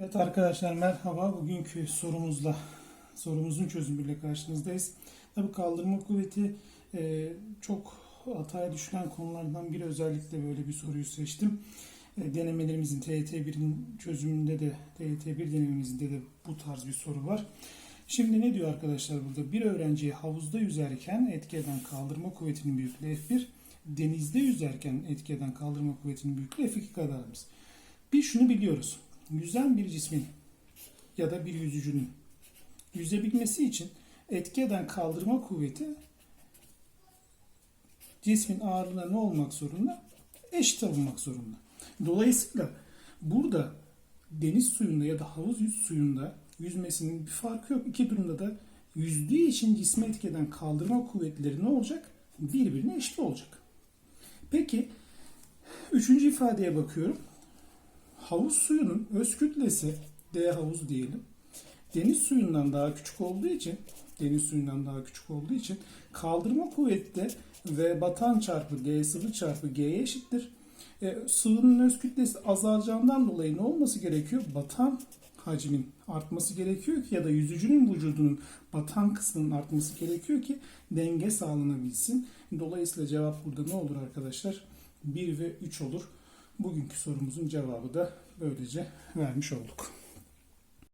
Evet arkadaşlar merhaba. Bugünkü sorumuzla sorumuzun çözümüyle karşınızdayız. Tabii kaldırma kuvveti e, çok hataya düşülen konulardan biri. Özellikle böyle bir soruyu seçtim. E, denemelerimizin TYT1'in çözümünde de TYT1 denememizde de bu tarz bir soru var. Şimdi ne diyor arkadaşlar burada? Bir öğrenciye havuzda yüzerken etki eden kaldırma kuvvetinin büyüklüğü F1, denizde yüzerken etki eden kaldırma kuvvetinin büyüklüğü F2 kadarımız. Bir şunu biliyoruz. Yüzen bir cismin ya da bir yüzücünün yüzebilmesi için etki eden kaldırma kuvveti cismin ağırlığına ne olmak zorunda? Eşit olmak zorunda. Dolayısıyla burada deniz suyunda ya da havuz yüz suyunda yüzmesinin bir farkı yok. İki durumda da yüzdüğü için cisme etki eden kaldırma kuvvetleri ne olacak? Birbirine eşit olacak. Peki üçüncü ifadeye bakıyorum. Havuz suyunun öz kütlesi D havuz diyelim. Deniz suyundan daha küçük olduğu için deniz suyundan daha küçük olduğu için kaldırma kuvveti de V batan çarpı D sıvı çarpı G'ye eşittir. E, sıvının öz kütlesi azalacağından dolayı ne olması gerekiyor? Batan hacmin artması gerekiyor ki ya da yüzücünün vücudunun batan kısmının artması gerekiyor ki denge sağlanabilsin. Dolayısıyla cevap burada ne olur arkadaşlar? 1 ve 3 olur. Bugünkü sorumuzun cevabı da böylece vermiş olduk.